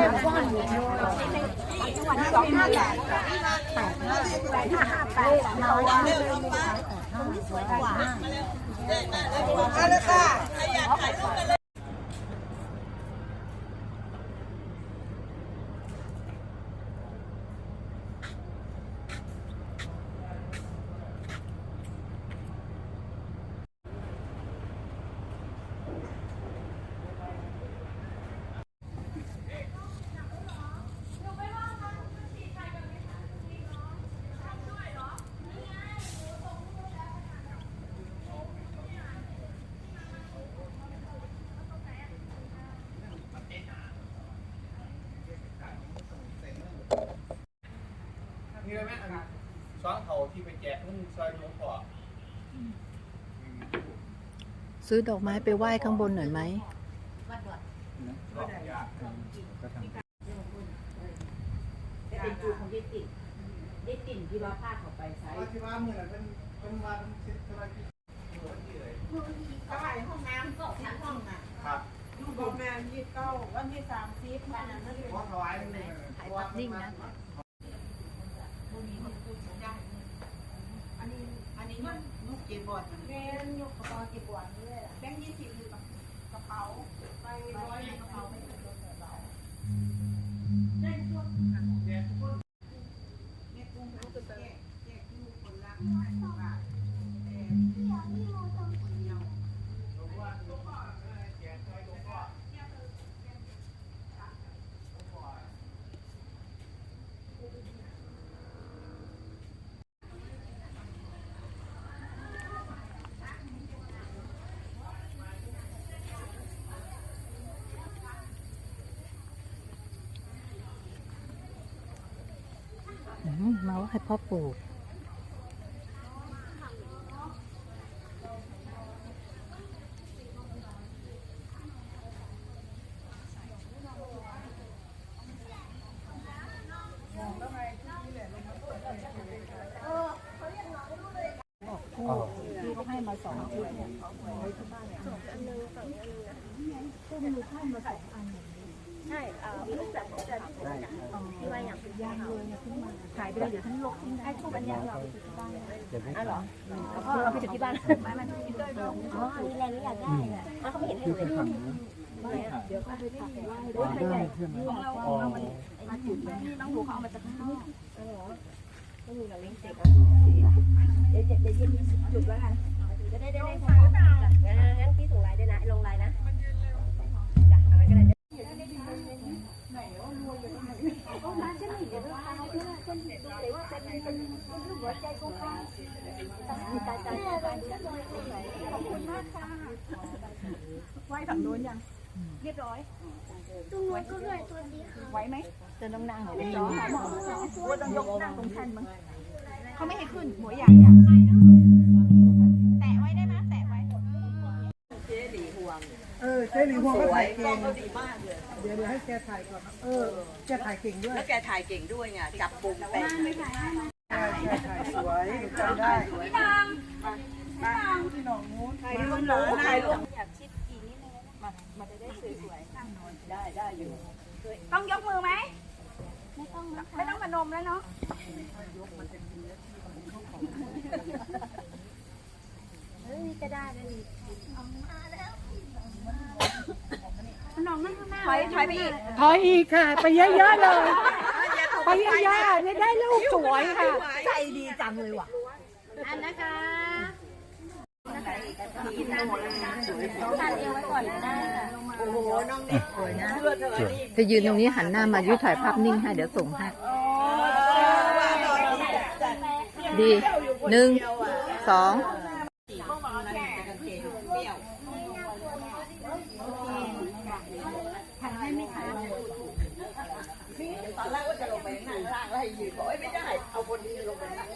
สองห้าแปดแปดห้าแปดห้าห้าแปดเราว่าสวยกว่า มาเลยค่ะ นี่เลยไหมอันซ้อนเขา ที่ไปแจกนุ่งซอยหลวงพ่อซื้อดอกไม้ไปไหว้ข้างบนหน่อยไหมแต่เป็นจูของยี่ติ่นยี่ติ่นที่ว่าผ้าเขาไปใช้ว่าที่ว่าเมื่อนั้นเป็นเป็นวันสิบสมาชิกวันที่เลยก็ไปห้องน้ำก็ทั้งห้องน่ะครับลูกบอกแม่ยี่เก้าวันที่สามสิบวันนั้นนั่นเลยเพราะถวายมันเลยถ่ายภาพนิ่งนะอันนี้ อันนี้มันลูกเก็บบอดมัน แม่ยกกระเป๋าเก็บบอดด้วยแบงค์ยี่สิบอยู่กับกระเป๋าไปร้อยในกระเป๋าไม่ถึงรถเราได้พวกเนี่ยกุ้งเขาจะแยกแยกลูกคนละห้าสิบบาทแต่คนเดียว อืมมาไหว้พ่อปู่ที่เขาให้มาสองชุดเนี่ยไว้ที่บ้านเนี่ยอันนึงฝั่งนี้นะก็มีให้มาสองอัน ใช่เอ่อมีรูปแบบของแต่ที่ผมที่ว่าอย่างเป็นยางเลยเนี่ยขึ้นมาขายไปเลยเดี๋ยวท่านลกทิ้งให้ทุกอันยางเราไปที่บ้านอะเหรอแล้วก็เอาไปจากที่บ้านไม่มันไม่ได้วยอ๋ออันนี้แรงนี่อยากได้เนี่ยเขาไม่เห็นเลยเดี๋ยวก็ไปถ่ายไหว้ด้วยใหญ่ของเราของเรามันมาจุดนี่น้องหนูเขาเอามาจากข้างนอกเออก็มีกับเล้งเสกอะเดี๋ยวจะเดี๋ยวเย็นจุดแล้วกันจะได้ได้ได้พองั้นพี่ส่งไลน์ รียบร้อยตรงนู้นก็ด้วยตัวนี้ค่ะไหวไหมจะต้องนั่งเหรอจอหาหมอว่าต้องยกนั่งตรงแท่นมั้งเขาไม่ให้ขึ้นหัวใหญ่เนี่ยแตะไว้ได้ไหมแตะไว้เออเจ๊หลีห่วงก็ถ่ายเก่งเดี๋ยวเดี๋ยวให้แกถ่ายก่อนนะเออแกถ่ายเก่งด้วยแล้วแกถ่ายเก่งด้วยไงจับปุ่มเป็นใช่แกถ่ายสวยหนูจำได้พี่นางพี่น้องนู้นถ่ายรูปหนูถ่ายรูปอยากชิด อีกนิดนึงมามาจะได้สวยๆได้ได้อยู่ ต้องยกมือไหม ไม่ต้องไม่ต้องมานมแล้วเนาะเฮ้ยก็ได้เลยน้องนั่งข้างหน้าถอยถอยไปอีกถอยอีกค่ะ ไปเยอะๆเลย ไปเยอะๆนี่ได้ลูกสวยค่ะ ใจดีจังเลยว่ะอันนะคะทาน เอวไว้ก่อนก็ได้ค่ะโอ้โหน้องนี่สวยนะเพื่อเธอนี่จะยืนตรงนี้หันหน้ามายุถ่ายภาพนิ่งให้เดี๋ยวส่งให้ดีหนึ่งสองตอนแรกว่าจะลงไปข้างล่างแล้วให้ยืนบอกไม่ได้ เอาคนนี้ลงไปนั่ง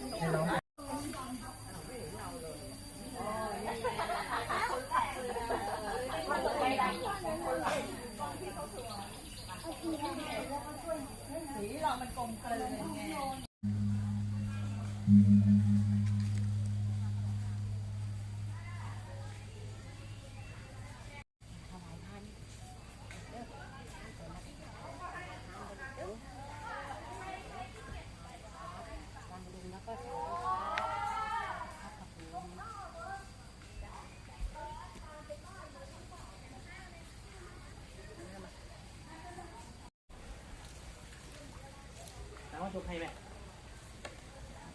ทุกให้แม่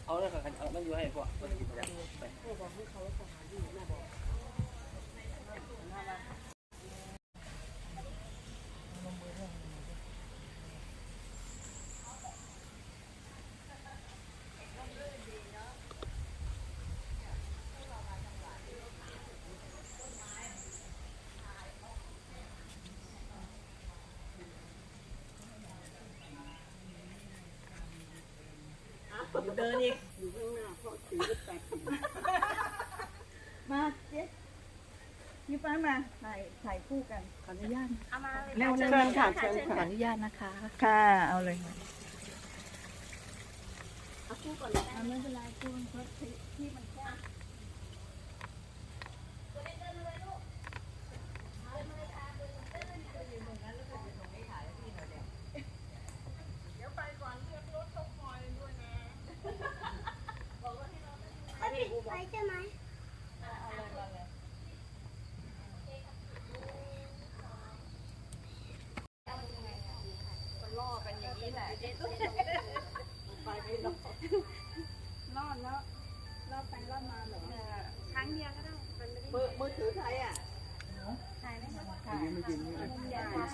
เอาเลยค่ะเอามันอยู่ให้พวกมันกินไปแล้วไป เดินอีกอยู่ข้างหน้าพ่อถือแปดมาเจ๊พี่ป้ามาถ่ายถ่ายคู่กันขออนุญาตเอามาเลยเร็วเชิญค่ะเชิญขอค่ะอนุญาตนะคะ ค่ะเอาเลยเอาคู่ก่อนเลยไม่เป็นไรคู่มันก็ที่มันแค่ ไปใช่ไหม ล่อกันอย่างนี้แหละ ไปไม่รอดล่อแล้วล่อไปล่อมาเหรอครั้งเดียวก็ได้มันไม่ได้มือมือถือใครอะถ่ายไหมคะ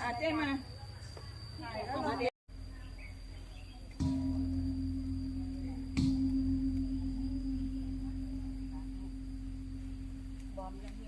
อะเจ๊มาถ่ายแล้วมาเดียวบอมยัง